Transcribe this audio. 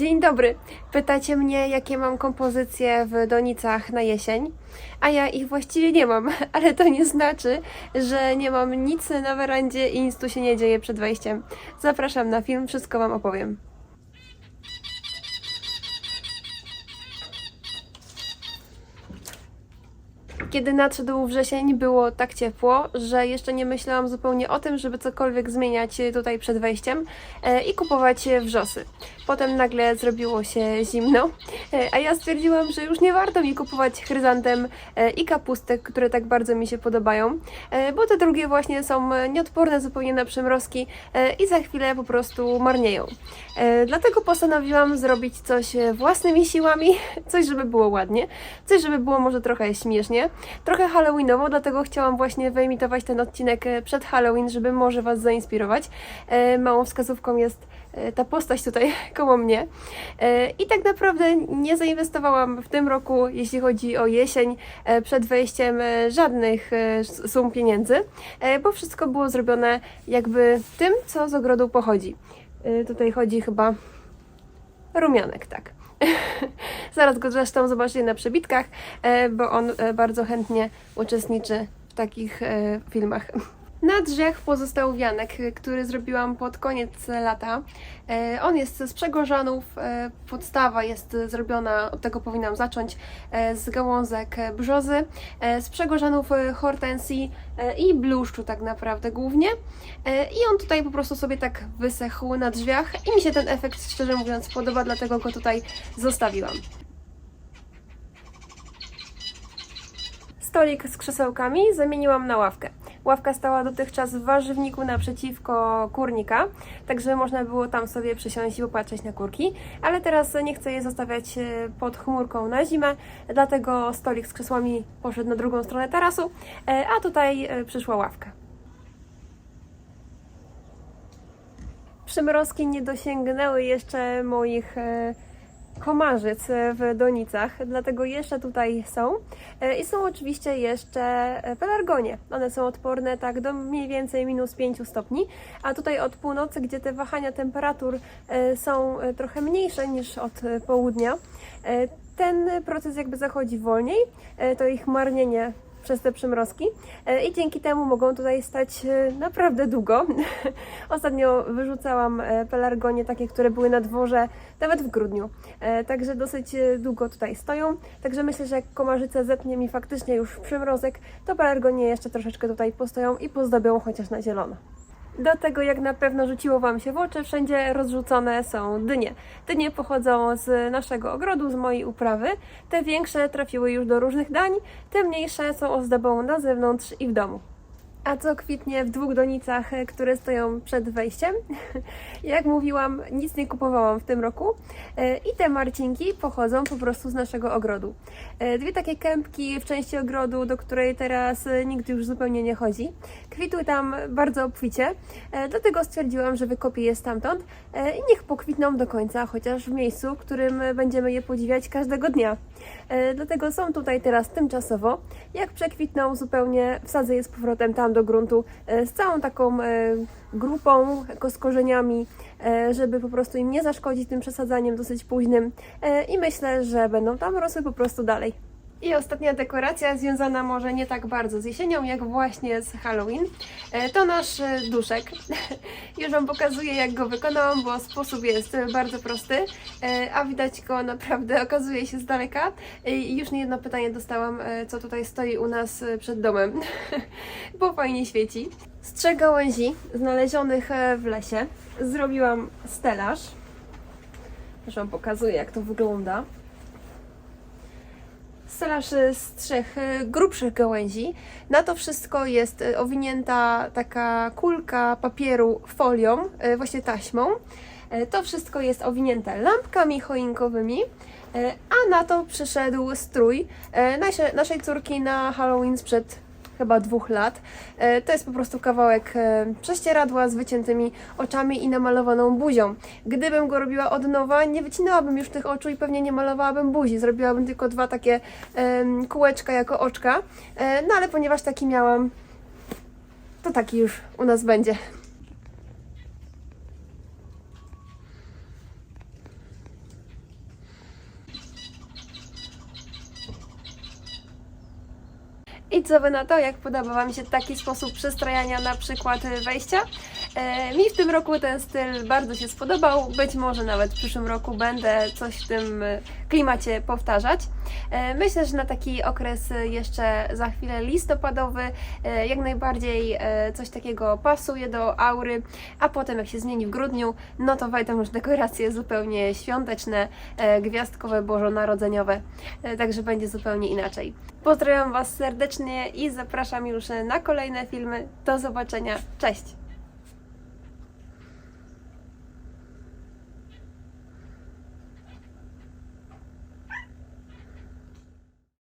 Dzień dobry. Pytacie mnie, jakie mam kompozycje w donicach na jesień, a ja ich właściwie nie mam, ale to nie znaczy, że nie mam nic na werandzie i nic tu się nie dzieje przed wejściem. Zapraszam na film, wszystko Wam opowiem. Kiedy nadszedł wrzesień, było tak ciepło, że jeszcze nie myślałam zupełnie o tym, żeby cokolwiek zmieniać tutaj przed wejściem e, i kupować wrzosy. Potem nagle zrobiło się zimno, e, a ja stwierdziłam, że już nie warto mi kupować chryzantem e, i kapustek, które tak bardzo mi się podobają, e, bo te drugie właśnie są e, nieodporne zupełnie na przymrozki e, i za chwilę po prostu marnieją. E, Dlatego postanowiłam zrobić coś e, własnymi siłami, coś żeby było ładnie, coś żeby było może trochę śmiesznie, trochę halloweenowo, dlatego chciałam właśnie wyimitować ten odcinek e, przed Halloween, żeby może Was zainspirować. E, Małą wskazówką jest e, ta postać tutaj koło mnie. I tak naprawdę nie zainwestowałam w tym roku, jeśli chodzi o jesień, przed wejściem żadnych sum pieniędzy, bo wszystko było zrobione jakby tym, co z ogrodu pochodzi. Tutaj chodzi chyba rumianek, tak. Zaraz go zresztą zobaczycie na przebitkach, e, bo on e, bardzo chętnie uczestniczy w takich e, filmach. Na drzwiach pozostał wianek, który zrobiłam pod koniec lata. E, On jest z przegorzanów, e, podstawa jest zrobiona, od tego powinnam zacząć, e, z gałązek brzozy, z przegorzanów hortensji i bluszczu tak naprawdę głównie. I on tutaj po prostu sobie tak wysechł na drzwiach i mi się ten efekt szczerze mówiąc podoba, dlatego go tutaj zostawiłam. Stolik z krzesełkami zamieniłam na ławkę. Ławka stała dotychczas w warzywniku naprzeciwko kurnika, także można było tam sobie przysiąść i popatrzeć na kurki, ale teraz nie chcę je zostawiać e, pod chmurką na zimę, dlatego stolik z krzesłami poszedł na drugą stronę tarasu, e, a tutaj e, przyszła ławka. Przymrozki nie dosięgnęły jeszcze moich komarzyc w donicach, dlatego jeszcze tutaj są. E, I są oczywiście jeszcze e, pelargonie. One są odporne tak do mniej więcej minus 5 stopni, a tutaj od północy, gdzie te wahania temperatur e, są e, trochę mniejsze niż od e, południa, e, ten proces jakby zachodzi wolniej, e, to ich marnienie przez te przymrozki e, i dzięki temu mogą tutaj stać e, naprawdę długo. Ostatnio wyrzucałam e, pelargonie takie, które były na dworze nawet w grudniu, także dosyć długo tutaj stoją. Także myślę, że jak komarzyca zetnie mi faktycznie już przymrozek, to pelargonie jeszcze troszeczkę tutaj postoją i pozdobią chociaż na zielono. Do tego, jak na pewno rzuciło Wam się w oczy, wszędzie rozrzucone są dynie. Dynie pochodzą z naszego ogrodu, z mojej uprawy. Te większe trafiły już do różnych dań, te mniejsze są ozdobą na zewnątrz i w domu. A co kwitnie w dwóch donicach, e, które stoją przed wejściem? Jak mówiłam, nic nie kupowałam w tym roku e, i te marcinki pochodzą po prostu z naszego ogrodu. E, Dwie takie kępki w części ogrodu, do której teraz nikt już zupełnie nie chodzi. Kwitły tam bardzo obficie, dlatego stwierdziłam, że wykopię je stamtąd i niech pokwitną do końca, chociaż w miejscu, w którym będziemy je podziwiać każdego dnia. Dlatego są tutaj teraz tymczasowo. Jak przekwitną zupełnie, wsadzę je z powrotem tam do gruntu e, z całą taką e, grupą, z korzeniami, e, żeby po prostu im nie zaszkodzić tym przesadzaniem dosyć późnym i myślę, że będą tam rosły po prostu dalej. I ostatnia dekoracja związana może nie tak bardzo z jesienią, jak właśnie z Halloween. E, To nasz e, duszek. Już Wam pokazuję, jak go wykonałam, bo sposób jest bardzo prosty, e, a widać go naprawdę, okazuje się z daleka. I już nie jedno pytanie dostałam, co tutaj stoi u nas przed domem, bo fajnie świeci. Z trzech gałęzi znalezionych w lesie zrobiłam stelaż. Już Wam pokazuję, jak to wygląda stelaż y, z trzech y, grubszych gałęzi. Na to wszystko jest y, owinięta taka kulka papieru folią, właśnie taśmą. To wszystko jest owinięte lampkami choinkowymi, a na to przyszedł strój nasze, naszej córki na Halloween sprzed chyba dwóch lat. E, To jest po prostu kawałek e, prześcieradła z wyciętymi oczami i namalowaną buzią. Gdybym go robiła od nowa, nie wycinałabym już tych oczu i pewnie nie malowałabym buzi. Zrobiłabym tylko dwa takie kółeczka jako oczka. E, No ale ponieważ taki miałam, to taki już u nas będzie. I co wy na to? Jak podoba Wam się taki sposób przystrajania na przykład wejścia? E, mi w tym roku ten styl bardzo się spodobał. Być może nawet w przyszłym roku będę coś w tym y, klimacie powtarzać. E, myślę, że na taki okres jeszcze za chwilę listopadowy e, jak najbardziej e, coś takiego pasuje do aury, a potem jak się zmieni w grudniu, no to wejdą już dekoracje zupełnie świąteczne, e, gwiazdkowe, bożonarodzeniowe, e, także będzie zupełnie inaczej. Pozdrawiam Was serdecznie i zapraszam już na kolejne filmy. Do zobaczenia. Cześć!